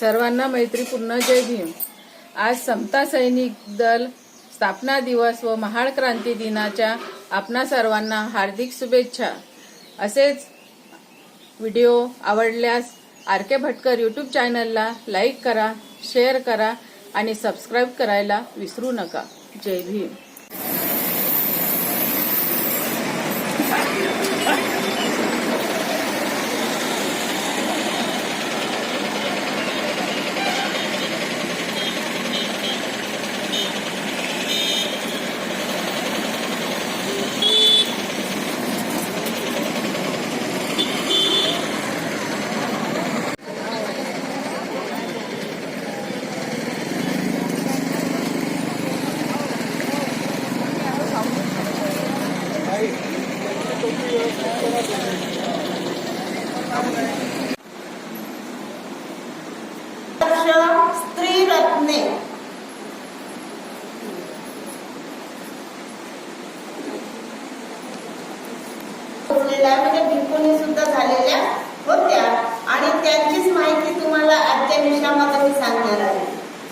सर्वांना मैत्रीपूर्ण जय भीम. आज समता सैनिक दल स्थापना दिवस व महाड क्रांती दिनाच्या आपणा सर्वांना हार्दिक शुभेच्छा. असेच व्हिडिओ आवडल्यास आर के भटकर यूट्यूब चॅनलला लाईक करा शेअर करा आणि सबस्क्राईब करायला विसरू नका. जय भीम. स्त्री रत्ने म्हणजे भिंकुनी सुद्धा झालेल्या होत्या. आणि त्यांचीच माहिती तुम्हाला आजच्या विषयामध्ये मी सांगणार आहे.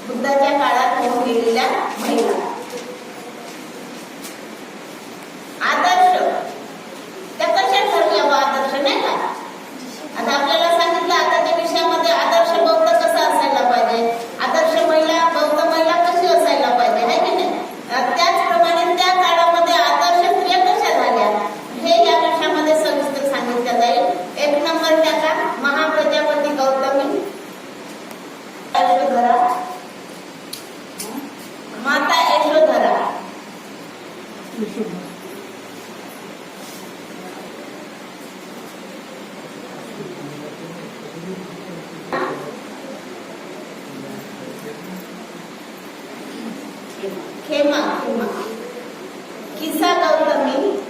बुद्धाच्या काळात होऊन गेलेल्या महिला. Queimar, queimar. Quem sabe mim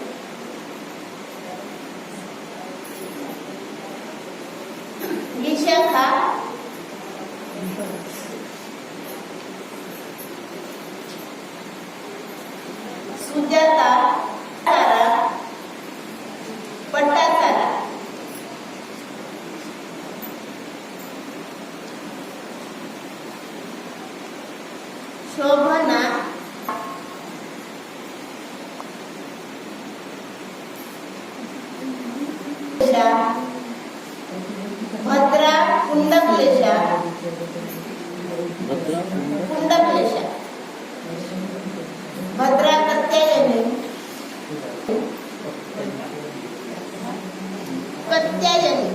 Sujata तारा पट्टाचारा शोभना भद्रा कुंडक्लेशा कुंडक्लेशा भद्रा कत्यायनी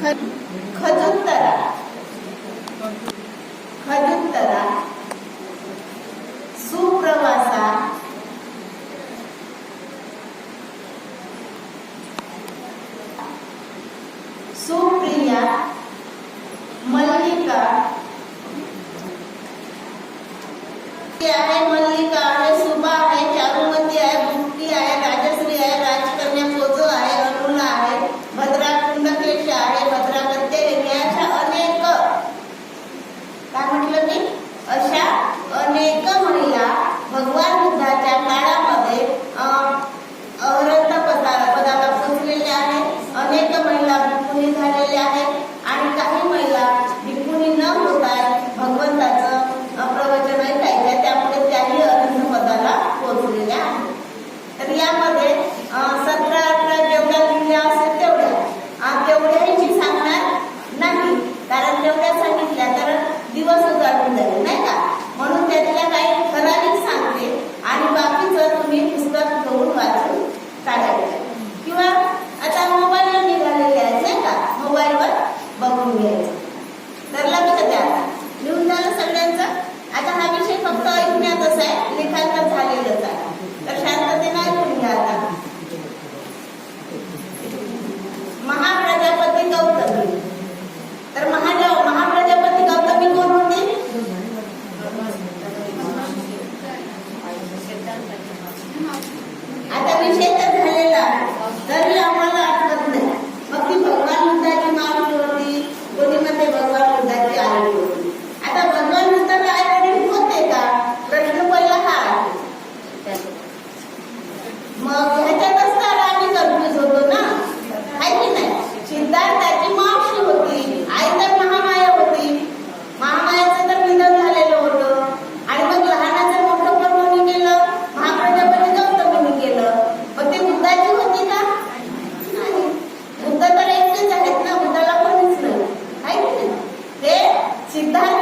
ख- खजुत्तरा खजुत्तरा सुप्रवासा. सुप्रिया. आता भगवान sin dar